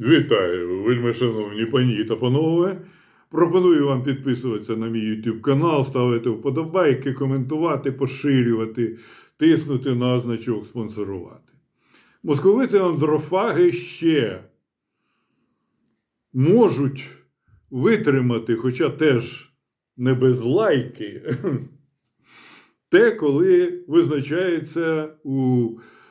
Вітаю, вельми шановні пані та панове. Пропоную вам підписуватися на мій YouTube канал, ставити вподобайки, коментувати, поширювати, тиснути на значок спонсорувати. Московити андрофаги ще можуть витримати, хоча теж не без лайки, те, коли визначається у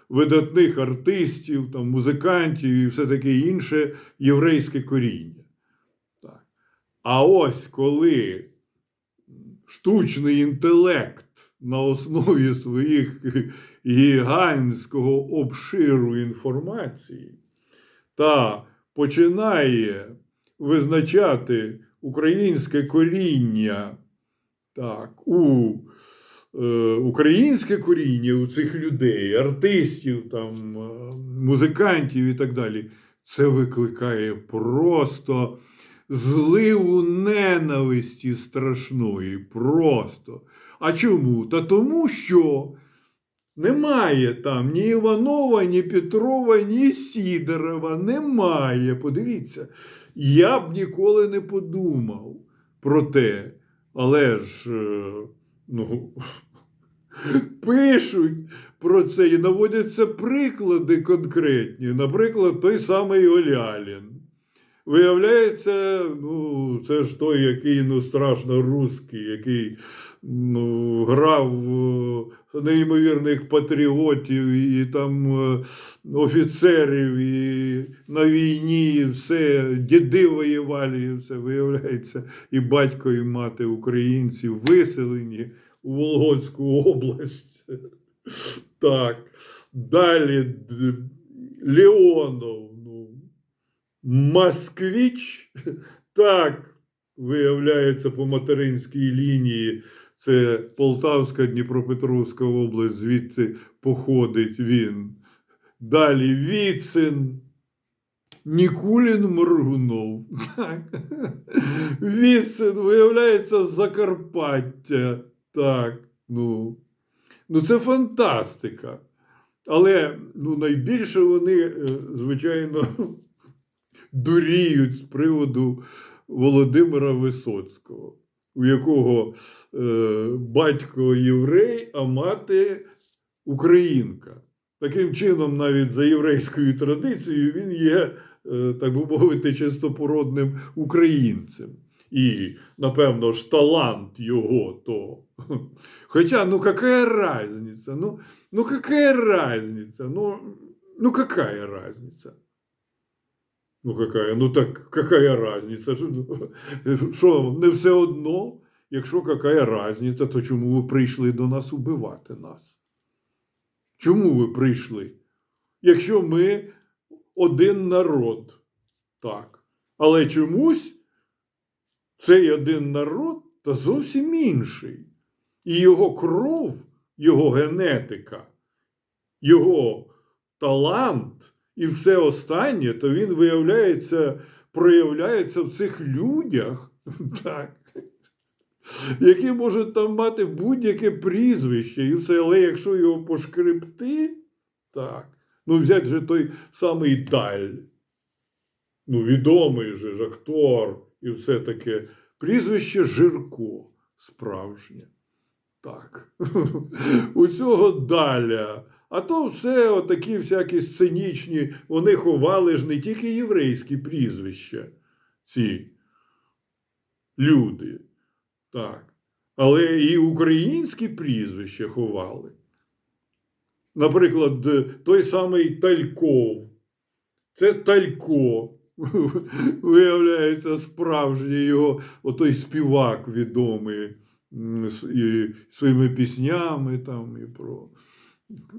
видатних артистів, там, музикантів і все таке інше єврейське коріння. Так. А ось коли штучний інтелект на основі своїх гігантського обширу інформації та починає визначати українське коріння так, у українське коріння у цих людей, артистів, там, е, музикантів і так далі, це викликає просто зливу ненависті страшної. Просто. А чому? Та тому, що немає там ні Іванова, ні Петрова, ні Сідорова. Немає. Подивіться, я б ніколи не подумав про те. Але ж, е, ну, пишуть про це і наводяться приклади конкретні. Наприклад, той самий Олялін. Виявляється, ну, це ж той, який ну, страшно русський, який ну, грав е, неймовірних патріотів і там е, офіцерів, і на війні, і все, діди воювали, і все виявляється, і батько, і мати українців виселені у Вологодську область. Так. Далі Леонов. Ну, Москвіч, так, виявляється, по материнській лінії, це Полтавська, Дніпропетровська область, звідси походить він. Далі Віцин, Нікулін Моргунов. Віцин, виявляється, Закарпаття. Так, ну, ну це фантастика. Але ну, найбільше вони, е, звичайно, дуріють з приводу Володимира Висоцького, у якого е, батько єврей, а мати українка. Таким чином, навіть за єврейською традицією, він є, е, так би мовити, чистопородним українцем. І, напевно ж, талант його то. Хоча, ну какая разница? Ну, ну какая разница? Ну, ну какая разница? Ну, какая? Ну так какая разница? Що, Що, не все одно? Якщо какая разница, то чому ви прийшли до нас убивати нас? Чому ви прийшли? Якщо ми один народ, так. Але чомусь цей один народ та зовсім інший. І його кров, його генетика, його талант і все останнє, то він виявляється, проявляється в цих людях, так, які можуть там мати будь-яке прізвище і все, але якщо його пошкребти, так, ну взять же той самий Даль, ну відомий же ж актор і все таке, прізвище Жирко справжнє. Так. У цього Даля. А то все отакі всякі сценічні, вони ховали ж не тільки єврейські прізвища, ці люди. Так. Але і українські прізвища ховали. Наприклад, той самий Тальков. Це Талько. Виявляється, справжній його отой співак відомий і своїми піснями там, і про,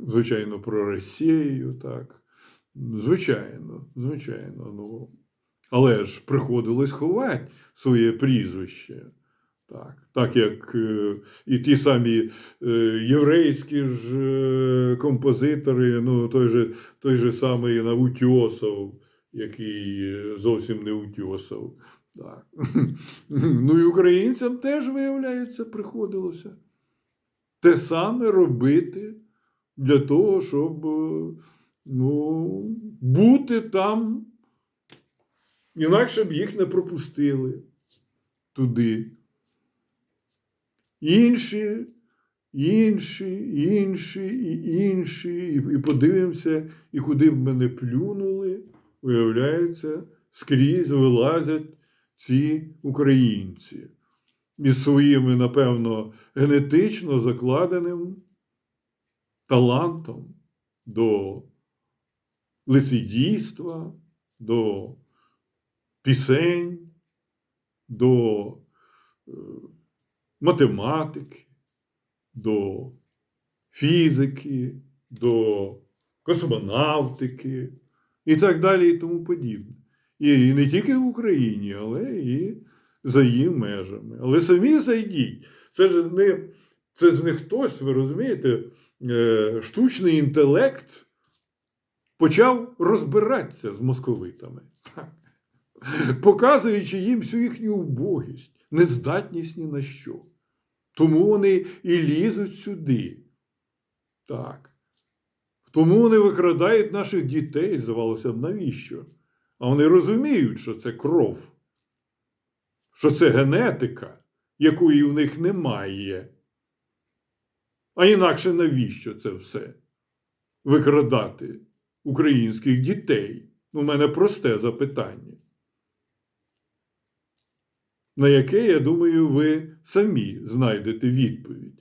звичайно, про Росію, так. Звичайно, звичайно. Ну. Але ж приходилось ховати своє прізвище. Так, так як е, і ті самі е, єврейські ж е, композитори, ну, той же, той же самий Навутьосов, який зовсім не утьосов. Так. Ну і українцям теж, виявляється, приходилося те саме робити для того, щоб е, ну, бути там Інакше б їх не пропустили туди. Інші, інші, інші і інші. І, подивимося, і куди б ми не плюнули, виявляється, скрізь вилазять ці українці із своїми, напевно, генетично закладеним талантом до лицедійства, до пісень, до е, математики, до фізики, до космонавтики і так далі, і тому подібне. І не тільки в Україні, але і за її межами. Але самі зайдіть. Це ж не, це ж не хтось, ви розумієте, штучний інтелект почав розбиратися з московитами, показуючи їм всю їхню убогість, нездатність ні на що. Тому вони і лізуть сюди. Так. Тому вони викрадають наших дітей, здавалося б, навіщо? А вони розуміють, що це кров, що це генетика, якої в них немає. А інакше навіщо це все? Викрадати українських дітей? У мене просте запитання. На яке, я думаю, ви самі знайдете відповідь.